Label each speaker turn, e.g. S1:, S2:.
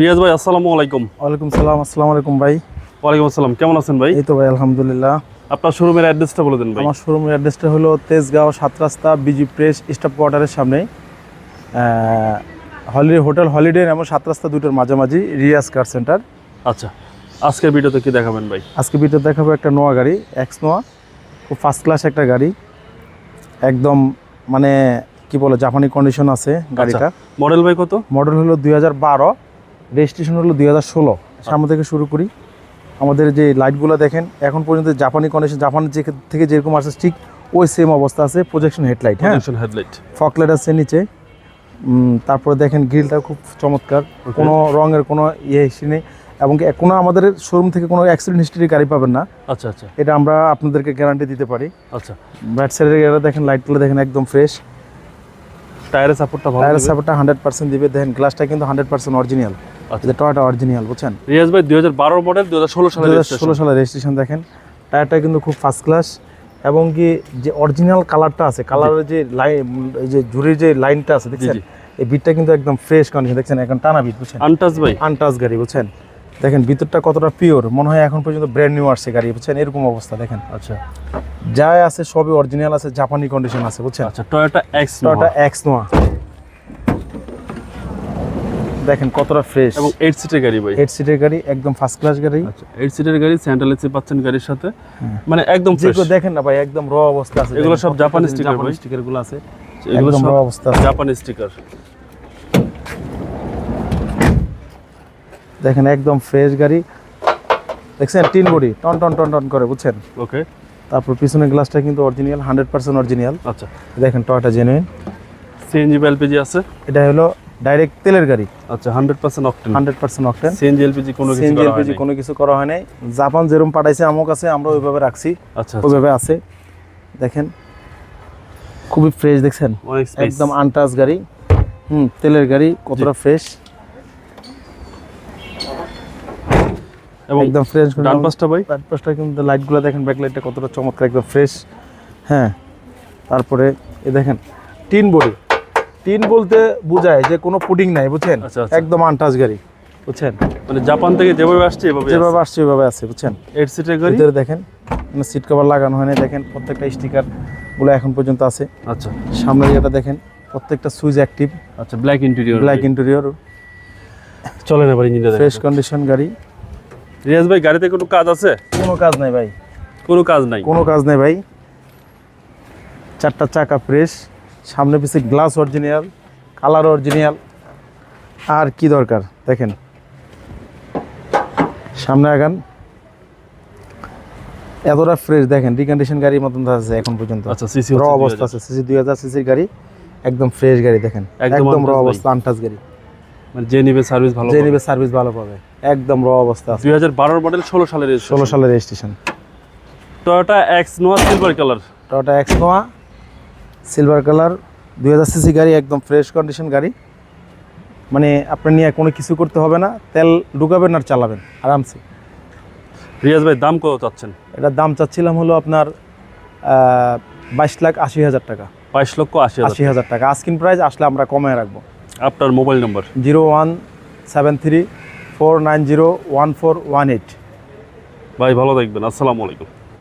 S1: রিয়াজ ভাই আসসালামু আলাইকুম।
S2: ওয়ালাইকুম সালাম আসসালামু আলাইকুম ভাই।
S1: ওয়ালাইকুম আসসালাম কেমন আছেন ভাই?
S2: এই তো ভাই আলহামদুলিল্লাহ।
S1: আপনার শোরুমের অ্যাড্রেসটা বলে দেন ভাই।
S2: আমার শোরুমের অ্যাড্রেসটা হলো তেজগাঁও সাত রাস্তা বিজি প্রেস স্টাফ কোয়ার্টারের সামনে হলিডে হোটেল হলিডে এবং সাত রাস্তা দুটোর মাঝামাঝি রিয়াজ কার সেন্টার
S1: আচ্ছা আজকের ভিডিওতে কি দেখাবেন ভাই?
S2: আজকে ভিডিও দেখাবো একটা নোয়া গাড়ি এক্স নোয়া খুব ফার্স্ট ক্লাস একটা গাড়ি। একদম মানে কি বলে জাপানি কন্ডিশন আছে গাড়িটা।
S1: মডেল ভাই কত?
S2: মডেল হলো দুই হাজার বারো। রেজিস্ট্রেশন হলো দুই হাজার ষোলো। সামনে থেকে শুরু করি। আমাদের যে লাইটগুলো দেখেন এখন পর্যন্ত জাপানি কন্ডিশন জাপানের যে থেকে যেরকম আসে ঠিক ওই সেম অবস্থা আছে প্রজেকশন হেডলাইট হ্যাঁ?
S1: হেডলাইট
S2: ফকলাইট আছে নিচে। তারপরে দেখেন গ্রিলটা খুব চমৎকার। কোনো রঙের কোনো ইয়ে হিস্ট্রি নেই। এবং কোনো আমাদের শোরুম থেকে কোনো অ্যাক্সিডেন্ট হিস্ট্রি গাড়ি পাবেন না।
S1: আচ্ছা আচ্ছা।
S2: এটা আমরা আপনাদেরকে গ্যারান্টি দিতে পারি।
S1: আচ্ছা।
S2: ব্যাট সাইডের দেখেন লাইটগুলো দেখেন একদম ফ্রেশ
S1: টায়ারের সাপোর্টটা ভালো
S2: টায়ারের? সাপোর্টটা হান্ড্রেড পার্সেন্ট দিবে। দেখেন গ্লাসটা কিন্তু হান্ড্রেড পার্সেন্ট অরিজিনাল
S1: আচ্ছা।
S2: টয়টা অরিজিনাল বুঝছেন?
S1: রিয়াজ ভাই দুই হাজার বারো মডেল দুই হাজার ষোলো সালে
S2: ষোলো সালের রেজিস্ট্রেশন দেখেন। টায়ারটা কিন্তু খুব ফার্স্ট ক্লাস এবং কি যে অরিজিনাল কালারটা আছে কালারের যে লাইন এই যে ঝুড়ির যে লাইনটা আছে দেখছেন। এই বিটটা কিন্তু একদম ফ্রেশ কন্ডিশন দেখছেন? এখন টানা বিট বুঝছেন?
S1: আনটাচ ভাই।
S2: আনটাচ গাড়ি বুঝছেন? দেখেন ভিতরটা কতটা পিওর মনে হয় এখন পর্যন্ত ব্র্যান্ড নিউ আসছে গাড়ি বুঝছেন? এরকম অবস্থা দেখেন।
S1: আচ্ছা।
S2: যা আছে সবই অরিজিনাল আছে জাপানি কন্ডিশন আছে বুঝছেন?
S1: আচ্ছা Toyota X
S2: Toyota X Noah দেখেন কতটা ফ্রেশ
S1: এবং এইট সিটের গাড়ি ভাই।
S2: এইট সিটের গাড়ি একদম ফার্স্ট ক্লাস গাড়ি।
S1: আচ্ছা এইট সিটের গাড়ি সেন্ট্রাল এসি পাচ্ছেন গাড়ির সাথে। মানে একদম fresh।
S2: যেগুলো দেখেন না ভাই একদম র অবস্থা আছে।
S1: এগুলো সব জাপানি
S2: স্টিকার
S1: ভাই।
S2: স্টিকারগুলো আছে।
S1: এগুলো সব
S2: raw অবস্থা আছে।
S1: জাপানি স্টিকার
S2: দেখেন একদম ফ্রেশ গাড়ি। দেখছেন? টিন বডি টন টন টন টন করে বুঝছেন?
S1: ওকে
S2: তারপর পিছনের গ্লাসটা কিন্তু অরিজিনাল হান্ড্রেড পার্সেন্ট অরিজিনাল
S1: আচ্ছা।
S2: দেখেন টয়টা জেনুইন
S1: সিএনজি বা এলপিজি আছে?
S2: এটা হলো ডাইরেক্ট তেলের গাড়ি।
S1: আচ্ছা hundred percent octane
S2: hundred percent octane
S1: CNG LPG কোনো কিছু
S2: সিএনজি এলপিজি কোনো কিছু করা হয় নাই। জাপান যেরকম পাঠাইছে আমার কাছে আমরা ওইভাবে রাখছি।
S1: আচ্ছা আচ্ছা।
S2: ওইভাবে আছে। দেখেন খুবই ফ্রেশ দেখছেন? একদম আনটাচ গাড়ি। হুম তেলের গাড়ি কতটা ফ্রেশ একদম ফ্রেশ
S1: ডান পাশটা ভাই?
S2: ব্যাক পাশটা কিন্তু লাইটগুলো দেখেন ব্যাকলাইটটা কতটা চমৎকার একদম ফ্রেশ হ্যাঁ তারপরে এ দেখেন টিন বডি। টিন বলতে বোঝায় যে কোনো পুডিং নাই বুঝছেন?
S1: আচ্ছা, আচ্ছা।
S2: একদম আনটাচ গাড়ি বুঝছেন?
S1: মানে জাপান থেকে যেভাবে আসছে এভাবে
S2: যেভাবে আসছে ওইভাবে আছে বুঝছেন?
S1: এইট সিটের গাড়ি?
S2: ভিতরে দেখেন সিট কভার লাগানো হয় না দেখেন প্রত্যেকটা স্টিকারগুলো এখন পর্যন্ত আছে।
S1: আচ্ছা।
S2: সামনের যেটা দেখেন প্রত্যেকটা সুইচ অ্যাক্টিভ
S1: আচ্ছা ব্ল্যাক ইন্টেরিয়র
S2: ব্ল্যাক ইন্টেরিয়র
S1: এবার ইঞ্জিনটা
S2: ফ্রেশ কন্ডিশন গাড়ি।
S1: রিয়াজ ভাই গাড়িতে কোনো কাজ আছে?
S2: কোনো কাজ নাই ভাই।
S1: কোনো কাজ নাই?
S2: কোনো কাজ নেই ভাই। চারটা চাকা ফ্রেশ সামনে পিছিয়ে গ্লাস অরিজিনাল কালার অরিজিনাল আর কি দরকার? দেখেন। সামনে আগান। এতটা ফ্রেশ দেখেন রিকন্ডিশন গাড়ির মতন আছে এখন পর্যন্ত।
S1: আচ্ছা সিসি
S2: র অবস্থা আছে সিসি দুই হাজার সিসির গাড়ি একদম ফ্রেশ গাড়ি দেখেন।
S1: একদম
S2: র অবস্থা আনটাচ গাড়ি।
S1: যে নিবে সার্ভিস ভালো
S2: যে নিবে সার্ভিস ভালো পাবে। একদম র অবস্থা
S1: দুই হাজার বারোর মডেল ষোলো সালের
S2: ষোলো সালের registration
S1: Toyota X Noah silver colour
S2: Toyota X Noah silver colour দুই হাজার সিসি গাড়ি একদম ফ্রেশ কন্ডিশন গাড়ি। মানে আপনি নিয়ে কোনো কিছু করতে হবে না তেল ঢুকাবেন আর চালাবেন আরামসে।
S1: রিয়াজ ভাই দাম কত চাচ্ছেন?
S2: এটার দাম চাচ্ছিলাম হলো আপনার বাইশ লাখ আশি হাজার টাকা।
S1: বাইশ লক্ষ আশি হাজার
S2: আশি হাজার টাকা। আস্কিন প্রাইস আসলে আমরা কমে রাখব।
S1: আপনার mobile number?
S2: Zero one seven three four nine zero one four one eight.
S1: ভাই ভালো থাকবেন। আসসালামু আলাইকুম।